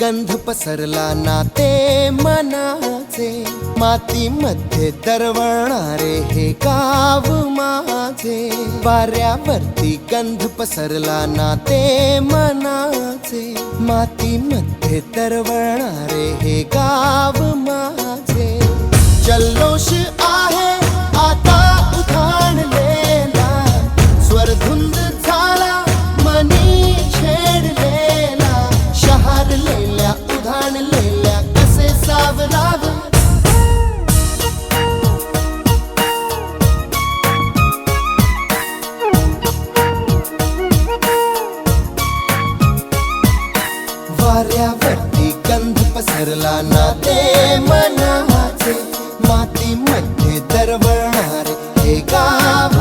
गंध पसरला नाते मनाचे. मातीमध्ये दरवळणारे हे गाव माझे. वाऱ्यावरती गंध पसरला नाते मनाचे. मातीमध्ये दरवळणारे हे गाव माझे. जल्लोष आहे वाऱ्यावरती गंध पसरला ना ते मनाचे मातीमध्ये दरवळणारे हे गाव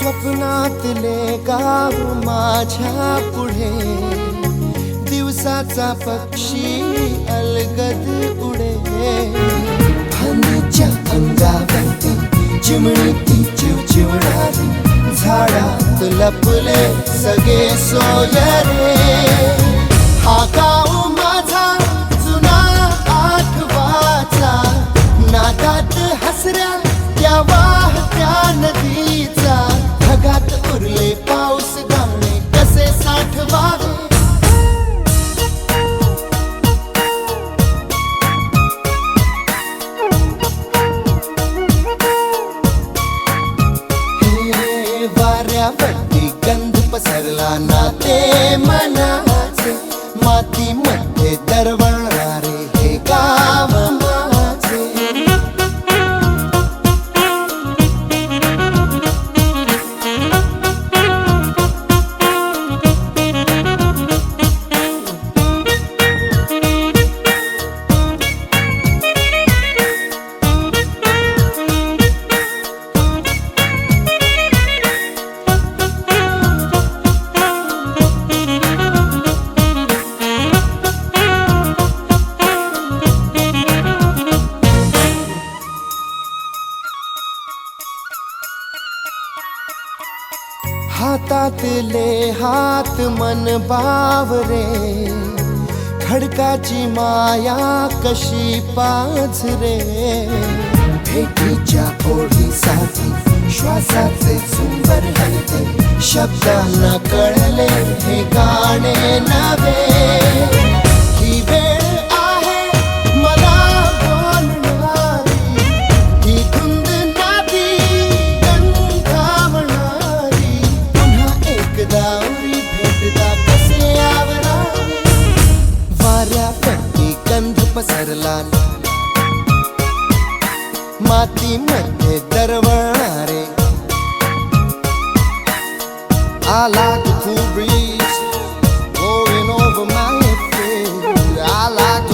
स्वप्नातले गाव माझ्या पुढे. दिवसाचा पक्षी अलगद उडे. फांदीच्या अंगावरती चिमणीती चिवचिवणारी. झाडात लपले सगळे सोयरे. वाऱ्यावरती गंध पसरला ना ते मनाचे मातीमध्ये दरवळणारे हातातले हात मन बावरे खडकाची माया कशी पाझरे भेटीच्या ओढीसाठी श्वासाचे सुंदर हलते शब्दांना कळले हे गाणे नवे पसरला मातीमध्ये दरवळणारे I like the cool breeze blowing over my face. I like